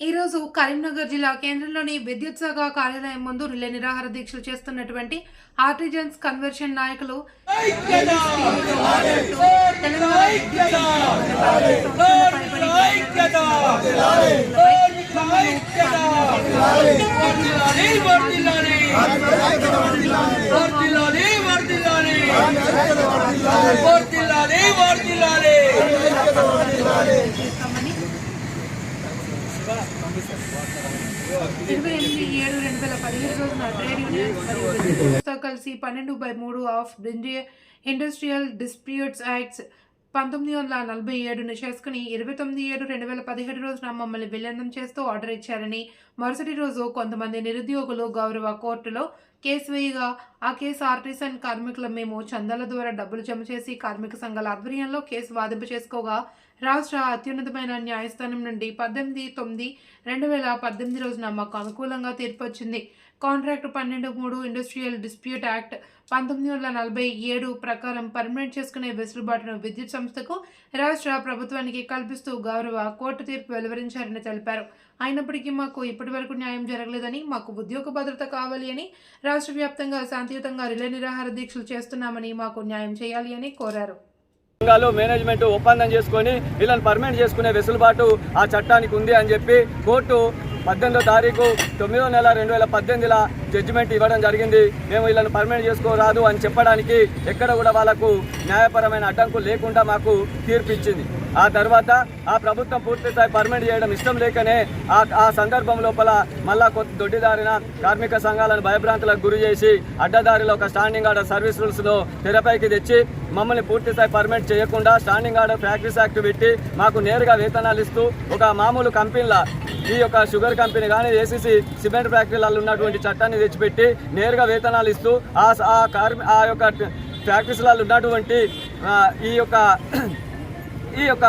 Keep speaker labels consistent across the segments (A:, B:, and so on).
A: ఈరోజు కరీంనగర్ జిల్లా కేంద్రంలోని విద్యుత్ శాఖ కార్యాలయం ముందు రిలే నిరాహార దీక్షలు చేస్తున్నటువంటి ఆర్టిజన్స్ కన్వర్షన్ నాయకులు తెలంగాణ విద్యుత్ సంస్థలపై చేస్తామని ఇరవై ఎనిమిది ఏడు రెండు వేల పదిహేడు రోజున ట్రేడ్ యూనియన్స్ కలిసి పన్నెండు బై మూడు ఆఫ్ ఇండస్ట్రియల్ డిస్ప్యూట్స్ యాక్ట్స్ పంతొమ్మిది వందల నలభై ఏడును చేసుకుని ఇరవై తొమ్మిది ఏడు రెండు వేల పదిహేడు రోజున మమ్మల్ని విలీనం చేస్తూ ఆర్డర్ ఇచ్చారని మరుసటి రోజు కొంతమంది నిరుద్యోగులు గౌరవ కోర్టులో కేసు వేయగా ఆ కేసు ఆర్టిసన్ కార్మికుల మేము చందాల ద్వారా డబ్బులు జమ చేసి కార్మిక సంఘాల ఆధ్వర్యంలో కేసు వాదింపు చేసుకోగా రాష్ట్ర అత్యున్నతమైన న్యాయస్థానం నుండి పద్దెనిమిది తొమ్మిది రెండు వేల పద్దెనిమిది రోజున మాకు అనుకూలంగా తీర్పు వచ్చింది. కాంట్రాక్ట్ పన్నెండు మూడు ఇండస్ట్రియల్ డిస్ప్యూట్ యాక్ట్ పంతొమ్మిది వందల నలభై ఏడు ప్రకారం పర్మనెంట్ చేసుకునే వెసులుబాటును విద్యుత్ సంస్థకు రాష్ట్ర ప్రభుత్వానికి కల్పిస్తూ గౌరవ కోర్టు తీర్పు వెలువరించారని తెలిపారు. అయినప్పటికీ మాకు ఇప్పటి వరకు న్యాయం జరగలేదని మాకు ఉద్యోగ భద్రత కావాలి అని రాష్ట్ర వ్యాప్తంగా శాంతియుతంగా రిలే నిరాహార దీక్షలు చేస్తున్నామని మాకు న్యాయం చేయాలి అని కోరారు.
B: సంఘాలు మేనేజ్మెంట్ ఒప్పందం చేసుకొని వీళ్ళని పర్మనెంట్ చేసుకునే వెసులుబాటు ఆ చట్టానికి ఉంది అని చెప్పి కోర్టు పద్దెనిమిదో తారీఖు తొమ్మిదో నెల రెండు వేల పద్దెనిమిదిలో జడ్జిమెంట్ ఇవ్వడం జరిగింది. మేము వీళ్ళని పర్మనెంట్ చేసుకోరాదు అని చెప్పడానికి ఎక్కడ కూడా వాళ్ళకు న్యాయపరమైన అడ్డంకులు లేకుండా మాకు తీర్పు ఇచ్చింది. ఆ తర్వాత ఆ ప్రభుత్వం పూర్తి స్థాయి పర్మనెంట్ చేయడం ఇష్టం లేకనే ఆ ఆ సందర్భం లోపల మళ్ళా కొత్త దొడ్డిదారిన కార్మిక సంఘాలను భయభ్రాంతులకు గురి చేసి అడ్డదారిలో ఒక స్టాండింగ్ ఆర్డర్ సర్వీస్ రూల్స్ను తెరపైకి తెచ్చి మమ్మల్ని పూర్తి స్థాయి పర్మనెంట్ చేయకుండా స్టాండింగ్ ఆర్డర్ ఫ్యాక్టరీస్ యాక్ట్ పెట్టి మాకు నేరుగా వేతనాలు ఇస్తూ ఒక మామూలు కంపెనీల ఈ యొక్క షుగర్ కంపెనీ కానీ ఏసీసీ సిమెంట్ ఫ్యాక్టరీలలో ఉన్నటువంటి చట్టాన్ని తెచ్చిపెట్టి నేరుగా వేతనాలు ఇస్తూ ఆ ఆ కార్మి ఆ యొక్క ఫ్యాక్టరీస్లలో ఉన్నటువంటి ఈ యొక్క ఈ యొక్క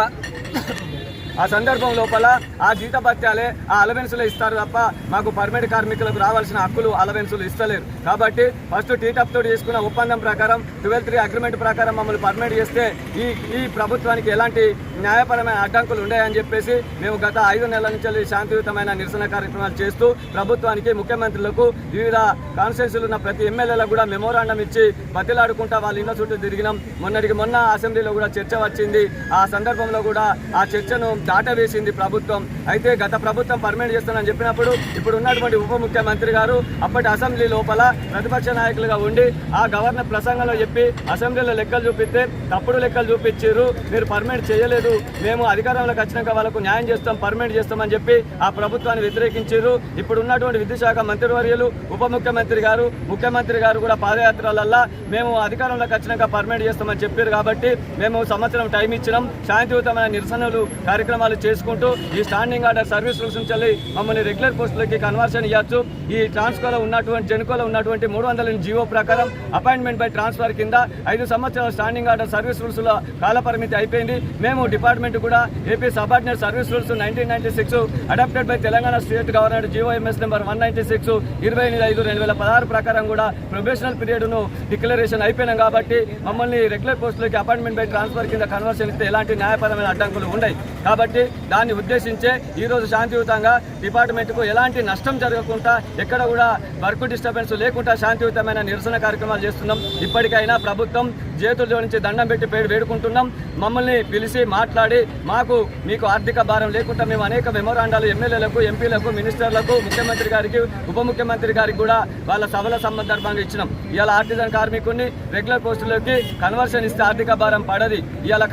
B: ఆ సందర్భం లోపల ఆ జీతభత్యాలే ఆ అలవెన్సులు ఇస్తారు తప్ప మాకు పర్మిట్ కార్మికులకు రావాల్సిన హక్కులు అలవెన్సులు ఇస్తలేరు. కాబట్టి ఫస్ట్ టీటప్ తోటి చేసుకున్న ఒప్పందం ప్రకారం ట్వెల్వ్ త్రీ అగ్రిమెంట్ ప్రకారం మమ్మల్ని పర్మిట్ చేస్తే ఈ ఈ ప్రభుత్వానికి ఎలాంటి న్యాయపరమైన అడ్డంకులు ఉన్నాయని చెప్పేసి మేము గత ఐదు నెలల నుంచి శాంతియుతమైన నిరసన కార్యక్రమాలు చేస్తూ ప్రభుత్వానికి ముఖ్యమంత్రులకు వివిధ కాన్స్టిట్యూన్సీలు ఉన్న ప్రతి ఎమ్మెల్యేలకు కూడా మెమోరాండం ఇచ్చి బతిలాడుకుంటా వాళ్ళ ఇంట్లో చుట్టూ తిరిగినాం. మొన్నటికి మొన్న అసెంబ్లీలో కూడా చర్చ వచ్చింది. ఆ సందర్భంలో కూడా ఆ చర్చను దాటవేసింది ప్రభుత్వం. అయితే గత ప్రభుత్వం పర్మనెంట్ చేస్తానని చెప్పినప్పుడు ఇప్పుడు ఉన్నటువంటి ఉప ముఖ్యమంత్రి గారు అప్పటి అసెంబ్లీ లోపల ప్రతిపక్ష నాయకులుగా ఉండి ఆ గవర్నర్ ప్రసంగంలో చెప్పి అసెంబ్లీలో లెక్కలు చూపిస్తే తప్పుడు లెక్కలు చూపించారు. మీరు పర్మనెంట్ చేయలేదు. మేము అధికారంలోకి వచ్చినాక వాళ్ళకు న్యాయం చేస్తాం పర్మనెంట్ చేస్తామని చెప్పి ఆ ప్రభుత్వాన్ని వ్యతిరేకించారు. ఇప్పుడు ఉన్నటువంటి విద్యుశాఖ మంత్రివర్యులు ఉప ముఖ్యమంత్రి గారు ముఖ్యమంత్రి గారు కూడా పాదయాత్రలల్లా మేము అధికారంలోకి వచ్చినాక పర్మనెంట్ చేస్తామని చెప్పారు కాబట్టి మేము సంవత్సరం టైం ఇచ్చినాం. శాంతియుతమైన నిరసనలు కార్యక్రమాలు చేసుకుంటూ ఈ స్టాండింగ్ ఆర్డర్ సర్వీస్ రూల్స్ నుంచి వెళ్ళి మమ్మల్ని రెగ్యులర్ పోస్టులకి కన్వర్షన్ ఇవ్వచ్చు ఈ ట్రాన్స్కోలో ఉన్నటువంటి జెన్కోలో ఉన్నటువంటి మూడు వందల జీవో ప్రకారం అపాయింట్మెంట్ బై ట్రాన్స్ఫర్ కింద ఐదు సంవత్సరాల స్టాండింగ్ ఆర్డర్ సర్వీస్ రూల్స్లో కాలపరిమితి అయిపోయింది. మేము డిపార్ట్మెంట్ కూడా AP subordinate service rules nineteen ninety six adopted by Telangana state governor GO number one ninety six ఇరవై ఎనిమిది ఐదు రెండు వేల పదహారు ప్రకారం కూడా ప్రొఫెషనల్ పీరియడ్ను డిక్లరేషన్ అయిపోయినాం కాబట్టి మమ్మల్ని రెగ్యులర్ పోస్టులకి అపాయింట్మెంట్ బై ట్రాన్స్ఫర్ కింద కన్వర్షన్ ఇస్తే ఎలాంటి న్యాయపరమైన అడ్డంకులు ఉన్నాయి. కాబట్టి దాన్ని ఉద్దేశించే ఈ రోజు శాంతియుతంగా డిపార్ట్మెంట్కు ఎలాంటి నష్టం జరగకుండా ఎక్కడ కూడా వర్క్ డిస్టర్బెన్స్ లేకుండా శాంతియుతమైన నిరసన కార్యక్రమాలు చేస్తున్నాం. ఇప్పటికైనా ప్రభుత్వం చేతులు నుంచి దండం పెట్టి పేరు వేడుకుంటున్నాం. మమ్మల్ని పిలిచి మాట్లాడి మాకు మీకు ఆర్థిక భారం లేకుండా మేము అనేక మెమోరాండాలు ఎమ్మెల్యేలకు ఎంపీలకు మినిస్టర్లకు ముఖ్యమంత్రి గారికి ఉప ముఖ్యమంత్రి గారికి కూడా వాళ్ళ సభల సందర్భంగా ఇచ్చినాం. ఇవాళ ఆర్టిజన్ కార్మికుడిని రెగ్యులర్ పోస్టులోకి కన్వర్షన్ ఇస్తే ఆర్థిక భారం పడది. ఇవాళ